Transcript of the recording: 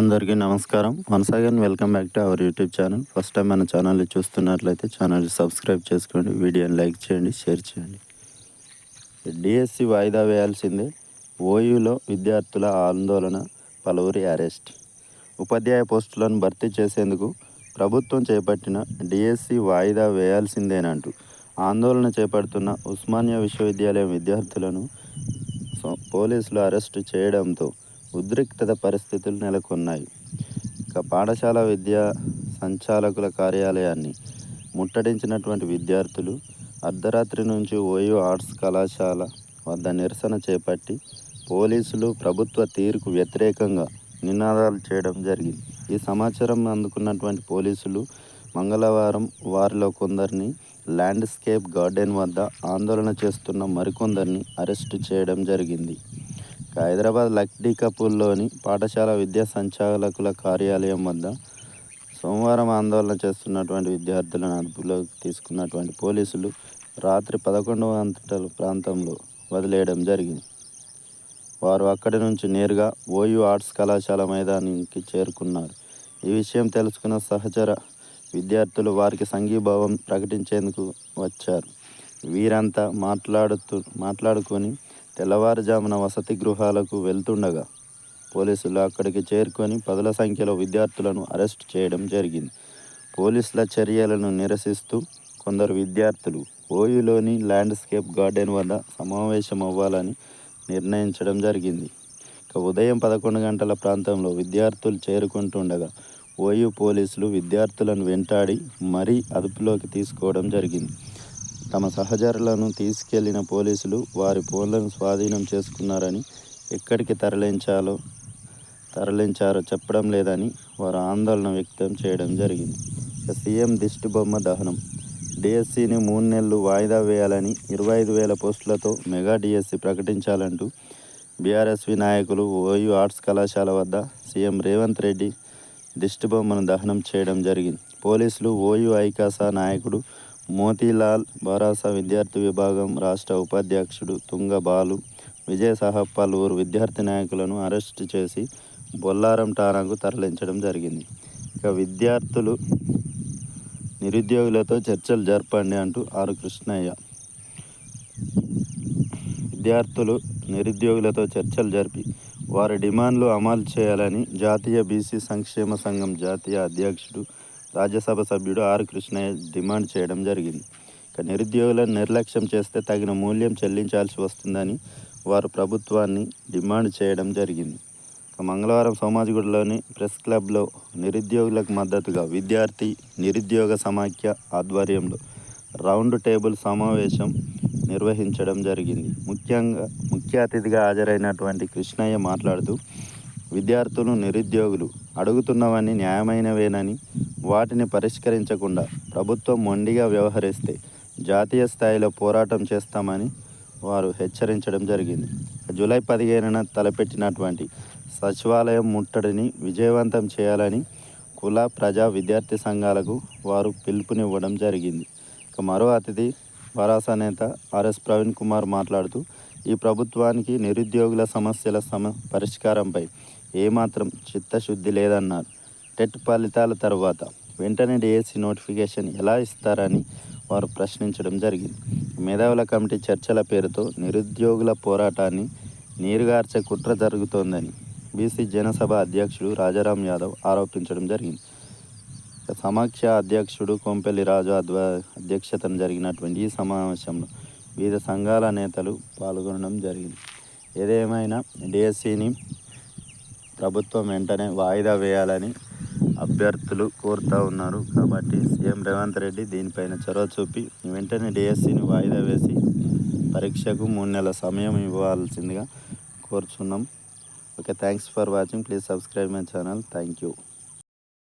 అందరికీ నమస్కారం. Once again welcome back to our YouTube channel. First time మన ఛానల్ని చూస్తున్నట్లయితే ఛానల్ సబ్స్క్రైబ్ చేసుకోండి వీడియోని లైక్ చేయండి షేర్ చేయండి. డిఎస్సి వాయిదా వేయాల్సిందే. ఓయూలో విద్యార్థుల ఆందోళన పలువురి అరెస్ట్. ఉపాధ్యాయ పోస్టులను భర్తీ చేసేందుకు ప్రభుత్వం చేపట్టిన డిఎస్సి వాయిదా వేయాల్సిందేనంటూ ఆందోళన చేపడుతున్న ఉస్మానియా విశ్వవిద్యాలయం విద్యార్థులను పోలీసులు అరెస్టు చేయడంతో ఉద్రిక్తత పరిస్థితులు నెలకొన్నాయి. ఇక పాఠశాల విద్యా సంచాలకుల కార్యాలయాన్ని ముట్టడించినటువంటి విద్యార్థులు అర్ధరాత్రి నుంచి ఓయో ఆర్ట్స్ కళాశాల వద్ద నిరసన చేపట్టి పోలీసులు ప్రభుత్వ తీరుకు వ్యతిరేకంగా నినాదాలు చేయడం జరిగింది. ఈ సమాచారం అందుకున్నటువంటి పోలీసులు మంగళవారం వారిలో కొందరిని ల్యాండ్స్కేప్ గార్డెన్ వద్ద ఆందోళన చేస్తున్న మరికొందరిని అరెస్టు చేయడం జరిగింది. హైదరాబాద్ లక్డీ కపూర్లోని పాఠశాల విద్యా సంచాలకుల కార్యాలయం వద్ద సోమవారం ఆందోళన చేస్తున్నటువంటి విద్యార్థులను అదుపులోకి తీసుకున్నటువంటి పోలీసులు రాత్రి పదకొండు గంటల ప్రాంతంలో వదిలేయడం జరిగింది. వారు అక్కడి నుంచి నేరుగా ఓయూ ఆర్ట్స్ కళాశాల మైదానానికి చేరుకున్నారు. ఈ విషయం తెలుసుకున్న సహచర విద్యార్థులు వారికి సంఘీభావం ప్రకటించేందుకు వచ్చారు. వీరంతా మాట్లాడుతూ మాట్లాడుకొని తెల్లవారుజామున వసతి గృహాలకు వెళ్తుండగా పోలీసులు అక్కడికి చేరుకొని పదుల సంఖ్యలో విద్యార్థులను అరెస్ట్ చేయడం జరిగింది. పోలీసుల చర్యలను నిరసిస్తూ కొందరు విద్యార్థులు ఓయూలోని ల్యాండ్స్కేప్ గార్డెన్ వద్ద సమావేశం అవ్వాలని నిర్ణయించడం జరిగింది. ఇక ఉదయం పదకొండు గంటల ప్రాంతంలో విద్యార్థులు చేరుకుంటుండగా ఓయూ పోలీసులు విద్యార్థులను వెంటాడి మరీ అదుపులోకి తీసుకోవడం జరిగింది. తమ సహచరులను తీసుకెళ్ళిన పోలీసులు వారి ఫోన్లను స్వాధీనం చేసుకున్నారని ఎక్కడికి తరలించాలో తరలించారో చెప్పడం లేదని వారు ఆందోళన వ్యక్తం చేయడం జరిగింది. సీఎం దిష్టి బొమ్మ దహనం. డిఎస్సిని మూడు నెలలు వాయిదా వేయాలని ఇరవై ఐదు వేల పోస్టులతో మెగా డిఎస్సి ప్రకటించాలంటూ బీఆర్ఎస్వి నాయకులు ఓయూ ఆర్ట్స్ కళాశాల వద్ద సీఎం రేవంత్ రెడ్డి దిష్టి బొమ్మను దహనం చేయడం జరిగింది. పోలీసులు ఓయూ ఐకాసా నాయకుడు మోతీలాల్ భరోసా విద్యార్థి విభాగం రాష్ట్ర ఉపాధ్యక్షుడు తుంగ బాలు విజయ్ సాహబ్ పలువురు విద్యార్థి నాయకులను అరెస్టు చేసి బొల్లారం ఠాణాకు తరలించడం జరిగింది. ఇక విద్యార్థులు నిరుద్యోగులతో చర్చలు జరపండి అంటూ ఆరు కృష్ణయ్య. విద్యార్థులు నిరుద్యోగులతో చర్చలు జరిపి వారి డిమాండ్లు అమలు చేయాలని జాతీయ బీసీ సంక్షేమ సంఘం జాతీయ అధ్యక్షుడు రాజ్యసభ సభ్యుడు ఆర్ కృష్ణయ్య డిమాండ్ చేయడం జరిగింది. ఇక నిరుద్యోగులను నిర్లక్ష్యం చేస్తే తగిన మూల్యం చెల్లించాల్సి వస్తుందని వారు ప్రభుత్వాన్ని డిమాండ్ చేయడం జరిగింది. మంగళవారం సోమాజిగూడలోని ప్రెస్ క్లబ్లో నిరుద్యోగులకు మద్దతుగా విద్యార్థి నిరుద్యోగ సమాఖ్య ఆధ్వర్యంలో రౌండ్ టేబుల్ సమావేశం నిర్వహించడం జరిగింది. ముఖ్యంగా ముఖ్య అతిథిగా హాజరైనటువంటి కృష్ణయ్య మాట్లాడుతూ విద్యార్థులు నిరుద్యోగులు అడుగుతున్నవన్నీ న్యాయమైనవేనని వాటిని పరిష్కరించకుండా ప్రభుత్వం మొండిగా వ్యవహరిస్తే జాతీయ స్థాయిలో పోరాటం చేస్తామని వారు హెచ్చరించడం జరిగింది. జూలై పదిహేనున తలపెట్టినటువంటి సచివాలయం ముట్టడిని విజయవంతం చేయాలని కుల ప్రజా విద్యార్థి సంఘాలకు వారు పిలుపునివ్వడం జరిగింది. ఇక మరో అతిథి వరాస నేత ఆర్ఎస్ ప్రవీణ్ కుమార్ మాట్లాడుతూ ఈ ప్రభుత్వానికి నిరుద్యోగుల సమస్యల సమ పరిష్కారంపై ఏమాత్రం చిత్తశుద్ధి లేదన్నారు. టెట్ ఫలితాల తర్వాత వెంటనే డిఎస్సి నోటిఫికేషన్ ఎలా ఇస్తారని వారు ప్రశ్నించడం జరిగింది. మేధావుల కమిటీ చర్చల పేరుతో నిరుద్యోగుల పోరాటాన్ని నీరుగార్చే కుట్ర జరుగుతోందని బీసీ జనసభ అధ్యక్షుడు రాజారాం యాదవ్ ఆరోపించడం జరిగింది. సమాఖ్య అధ్యక్షుడు కొంపెల్లి రాజు అధ్వ అధ్యక్షతన జరిగినటువంటి ఈ సమావేశంలో వివిధ సంఘాల నేతలు పాల్గొనడం జరిగింది. ఏదేమైనా డిఎస్సిని ప్రభుత్వం వెంటనే వాయిదా వేయాలని అభ్యర్థులు కోరుతూ ఉన్నారు. కాబట్టి సీఎం రేవంత్ రెడ్డి దీనిపైన చొరవ చూపి వెంటనే డిఎస్సిని వాయిదా వేసి పరీక్షకు మూడు నెలల సమయం ఇవ్వాల్సిందిగా కోరుచున్నాం. Okay thanks for watching. Please subscribe my channel. Thank you.